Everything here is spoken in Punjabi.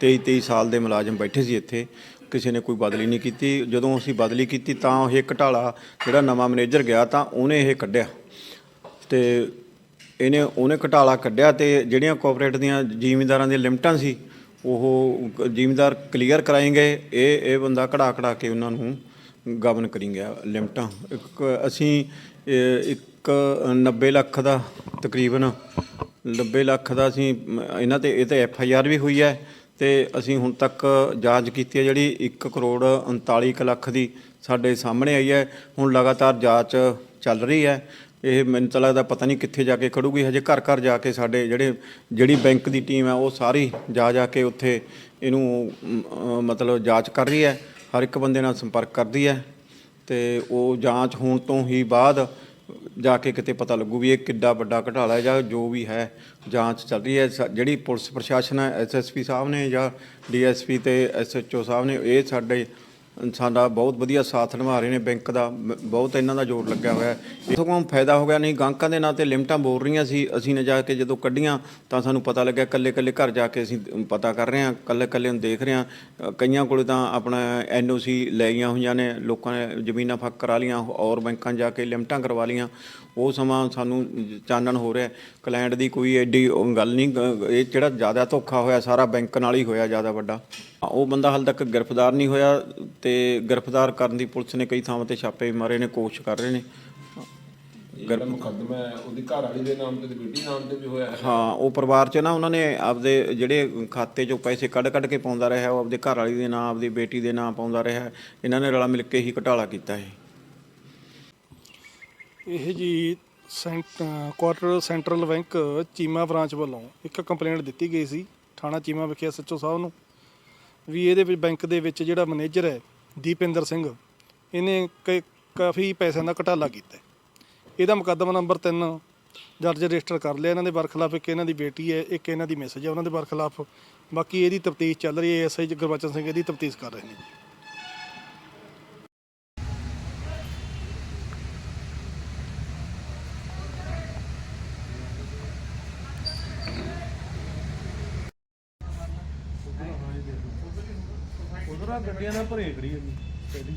23 23 ਸਾਲ ਦੇ ਮੁਲਾਜ਼ਮ ਬੈਠੇ ਸੀ ਇੱਥੇ, ਕਿਸੇ ਨੇ ਕੋਈ ਬਦਲੀ ਨਹੀਂ ਕੀਤੀ। ਜਦੋਂ ਅਸੀਂ ਬਦਲੀ ਕੀਤੀ ਤਾਂ ਇਹ ਘਟਾਲਾ ਜਿਹੜਾ ਨਵਾਂ ਮੈਨੇਜਰ ਗਿਆ ਤਾਂ ਉਹਨੇ ਇਹ ਕੱਢਿਆ। ਤੇ ਇਹਨੇ, ਉਹਨੇ ਘਟਾਲਾ ਕੱਢਿਆ ਤੇ ਜਿਹੜੀਆਂ ਕੋਆਪਰੇਟ ਦੀਆਂ ਜ਼ਿਮੀਂਦਾਰਾਂ ਦੀਆਂ ਲਿਮਟਾਂ ਸੀ, ਉਹ ਜ਼ਿਮੀਂਦਾਰ ਕਲੀਅਰ ਕਰਾਏਂਗੇ ਇਹ ਇਹ ਬੰਦਾ ਕਢਾ ਕਢਾ ਕੇ ਉਹਨਾਂ ਨੂੰ ਗਵਨ ਕਰੀ ਗਿਆ ਲਿਮਟਾਂ। ਇੱਕ ਅਸੀਂ ਇੱਕ 90 ਲੱਖ ਦਾ ਤਕਰੀਬਨ 90 ਲੱਖ ਦਾ ਅਸੀਂ, ਇਹਨਾਂ ਤੇ, ਇਹ ਤੇ ਐਫ ਆਈ ਆਰ ਵੀ ਹੋਈ ਹੈ। ਤੇ ਅਸੀਂ ਹੁਣ ਤੱਕ ਜਾਂਚ ਕੀਤੀ ਹੈ ਜਿਹੜੀ 1 ਕਰੋੜ 39 ਕੁ ਲੱਖ ਦੀ ਸਾਡੇ ਸਾਹਮਣੇ ਆਈ ਹੈ। ਹੁਣ ਲਗਾਤਾਰ ਜਾਂਚ ਚੱਲ ਰਹੀ ਹੈ। ਇਹ ਮੈਨੂੰ ਤਾਂ ਲੱਗਦਾ ਪਤਾ ਨਹੀਂ ਕਿੱਥੇ ਜਾ ਕੇ ਖੜੂਗੀ। ਹਜੇ ਘਰ ਘਰ ਜਾ ਕੇ ਸਾਡੇ ਜਿਹੜੇ, ਜਿਹੜੀ ਬੈਂਕ ਦੀ ਟੀਮ ਹੈ, ਉਹ ਸਾਰੀ ਜਾ ਜਾ ਕੇ ਉੱਥੇ ਇਹਨੂੰ ਮਤਲਬ ਜਾਂਚ ਕਰ ਰਹੀ ਹੈ। ਹਰ ਇੱਕ ਬੰਦੇ ਨਾਲ ਸੰਪਰਕ ਕਰਦੀ ਹੈ। ਤੇ ਉਹ ਜਾਂਚ ਹੋਣ ਤੋਂ ਹੀ ਬਾਅਦ ਜਾ ਕੇ ਕਿਤੇ ਪਤਾ ਲੱਗੂ ਵੀ ਇਹ ਕਿੱਡਾ ਵੱਡਾ ਘਟਾਲਾ ਹੈ ਜਾਂ ਜੋ ਵੀ ਹੈ, ਜਾਂਚ ਚੱਲ ਰਹੀ ਹੈ। ਸ- ਜਿਹੜੀ ਪੁਲਿਸ ਪ੍ਰਸ਼ਾਸਨ ਹੈ ਐਸਐਸਪੀ ਸਾਹਿਬ ਨੇ ਜਾਂ ਡੀਐਸਪੀ ਤੇ ਐਸਐਚਓ ਸਾਹਿਬ ਨੇ, ਇਹ ਸਾਡੇ ਸਾਡਾ ਬਹੁਤ ਵਧੀਆ ਸਾਥ ਨਿਭਾ ਰਹੇ ਨੇ ਬੈਂਕ ਦਾ ਬਹੁਤ ਇਹਨਾਂ ਦਾ ਜ਼ੋਰ ਲੱਗਿਆ ਹੋਇਆ ਹੈ। ਇਥੋਂ ਫਾਇਦਾ ਹੋ ਗਿਆ ਨਹੀਂ ਗਾਂਕਾਂ ਦੇ ਨਾਂ ਤੇ ਲਿਮਟਾਂ ਬੋਲ ਰਹੀਆਂ ਸੀ, ਅਸੀਂ ਨੇ ਜਾ ਕੇ ਜਦੋਂ ਕੱਢੀਆਂ ਤਾਂ ਸਾਨੂੰ ਪਤਾ ਲੱਗਿਆ ਕੱਲੇ ਕੱਲੇ ਘਰ ਜਾ ਕੇ ਅਸੀਂ ਪਤਾ ਕਰ ਰਹੇ ਹਾਂ ਕੱਲੇ ਕੱਲੇ ਨੂੰ ਦੇਖ ਰਹੇ ਹਾਂ। ਕਈਆਂ ਕੋਲੇ ਤਾਂ ਆਪਣਾ ਐਨਓਸੀ ਲੈ ਗਈਆਂ ਹੋਈਆਂ ਨੇ, ਲੋਕਾਂ ਨੇ ਜ਼ਮੀਨਾਂ ਫੱਕ ਕਰਾ ਲੀਆਂ ਔਰ ਬੈਂਕਾਂ ਜਾ ਕੇ ਲਿਮਟਾਂ ਕਰਵਾ ਲੀਆਂ ਉਹ ਸਮਾਂ ਸਾਨੂੰ ਚਾਨਣ ਹੋ ਰਿਹਾ ਕਲਾਇੰਟ ਦੀ ਕੋਈ ਐਡੀ ਗੱਲ ਨਹੀਂ ਗ- ਇਹ ਜਿਹੜਾ ਜ਼ਿਆਦਾ ਧੋਖਾ ਹੋਇਆ, ਸਾਰਾ ਬੈਂਕ ਨਾਲ ਹੀ ਹੋਇਆ ਜ਼ਿਆਦਾ ਵੱਡਾ। ਉਹ ਬੰਦਾ ਹਾਲ ਤੱਕ ਗ੍ਰਿਫਤਾਰ ਨਹੀਂ ਹੋਇਆ ਤੇ ਗ੍ਰਿਫਤਾਰ ਕਰਨ ਦੀ ਪੁਲਿਸ ਨੇ ਕਈ ਥਾਵਾਂ ਤੇ ਛਾਪੇ ਵੀ ਮਾਰੇ ਨੇ ਕੋਸ਼ਿਸ਼ ਕਰ ਰਹੇ ਨੇ। ਜਿਹੜਾ ਮੁਕੱਦਮਾ ਹੈ ਉਹਦੀ ਘਰ ਵਾਲੀ ਦੇ ਨਾਮ ਤੇ ਤੇ ਬੇਟੀ ਨਾਮ ਤੇ ਵੀ ਹੋਇਆ ਹੈ। ਹਾਂ ਉਹ ਪਰਿਵਾਰ 'ਚ ਨਾ ਉਹਨਾਂ ਨੇ ਆਪਦੇ ਜਿਹੜੇ ਖਾਤੇ 'ਚੋਂ ਪੈਸੇ ਕੱਢ ਕੱਢ ਕੇ ਪਾਉਂਦਾ ਰਿਹਾ ਉਹ ਆਪਦੇ ਘਰ ਵਾਲੀ ਦੇ ਨਾਂ ਆਪਦੀ ਬੇਟੀ ਦੇ ਨਾਂ ਪਾਉਂਦਾ ਰਿਹਾ ਇਹਨਾਂ ਨੇ ਰਲਾ ਮਿਲ ਕੇ ਹੀ ਘਟਾਲਾ ਕੀਤਾ ਹੈ। ਇਹ ਜੀ quarter central bank Cheema branch ਵੱਲੋਂ ਇੱਕ ਕੰਪਲੇਂਟ ਦਿੱਤੀ ਗਈ ਸੀ ਥਾਣਾ ਚੀਮਾ ਵਿਖੇ ਐਸਐਚਓ ਸਾਹਿਬ ਨੂੰ। ਵੀ ਇਹਦੇ ਵਿੱਚ ਬੈਂਕ ਦੇ ਵਿੱਚ ਜਿਹੜਾ ਮੈਨੇਜਰ ਹੈ, ਦੀਪਿੰਦਰ ਸਿੰਘ, ਇਹਨੇ ਕ, ਕਾਫੀ ਪੈਸਿਆਂ ਦਾ ਘਟਾਲਾ ਕੀਤਾ ਹੈ। ਇਹਦਾ ਮੁਕੱਦਮਾ ਨੰਬਰ 3 ਦਰਜ ਰਜਿਸਟਰ ਕਰ ਲਿਆ, ਇਹਨਾਂ ਦੇ ਬਰਖਲਾਫ ਇੱਕ ਇਹਨਾਂ ਦੀ ਬੇਟੀ ਹੈ, ਇੱਕ ਇਹਨਾਂ ਦੀ ਮਿਸਜ ਹੈ, ਉਹਨਾਂ ਦੇ ਬਰਖਲਾਫ ਬਾਕੀ ਇਹਦੀ ਤਫਤੀਸ਼ ਚੱਲ ਰਹੀ ਹੈ ਐਸਆਈ ਗੁਰਬਚਨ ਸਿੰਘ ਇਹਦੀ ਤਫਤੀਸ਼ ਕਰ ਰਹੇ ਨੇ ਪੂਰਾ ਗੱਡੀਆਂ ਨਾਲ ਭਰੇ ਖੜੀ ਹੈ ਕਿਹੜੀ